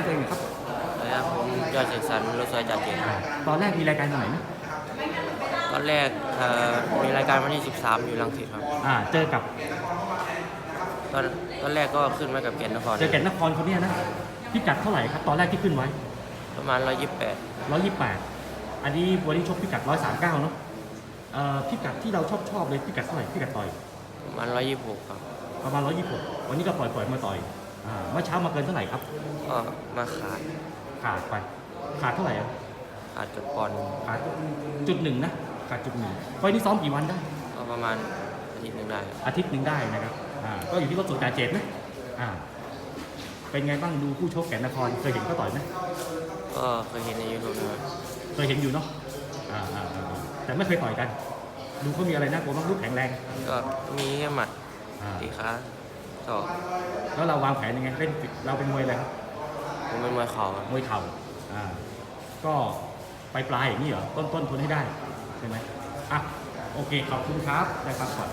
ำตัวเองหน่อยครับแล้วผมยอดเสกสรรรถไฟจัดเก่งตอนแรกมีรายการไหนนะตอนแรกเอ่อมีรายการวันที่ 13 อยู่ลังสิตครับ อ่าเจอกับตอนตอนแรกก็ขึ้นมากับเกียรตินครเจอแก่นนครคนเนี้ยนะพิกัดเท่าไหร่ครับตอนแรกที่ขึ้นไว้ ประมาณ 128 128 อันนี้วันนี้ชกพิกัด 139 เนาะเอ่อพิกัดที่เราชอบชอบเลยพิกัดเท่าไหร่พิกัดต่อยประมาณ 126 ครับประมาณ 126 วันนี้ก็ปล่อยปล่อยมาต่อย อ่าเมื่อเช้ามาเกินเท่าไหร่ครับ ก็มาขาดขาดไป ขาดเท่าไหร่อะขาดจุดปอนด์ขาดจุดหนึ่งนะ ขาดจุดหนึ่งไฟล์นี้ซ้อมกี่วันได้ ก็ประมาณอาทิตย์หนึงได้ครับอาทิตย์หนึ่งได้นะครับ อ่า ก็อยู่ที่รถส่วนการเจ็บนะ อ่า เป็นไงบ้างดูผู้ชกแก่นนคร เคยเห็นเขาต่อยไหมก็เคยเห็นในยูทูบนะครับเคยเห็นอยู่เนาะ อ่าอ่าอ่าอ่าแต่ไม่เคยต่อยกัน ดูเขามีอะไรน่ากลัวบ้างลูกแข็งแรง ก็มีแค่หมัดอ่า ตีขา ก็แล้วเราวางแผนยังไงเล่นเราเป็นมวยอะไรครับผมเป็นมวยเข่าครับมวยเข่าอ่าก็ปลายปลายๆอย่างนี้เหรอต้นต้นทนให้ได้ใช่ไหมอะโอเคขอบคุณครับได้ครับก่อน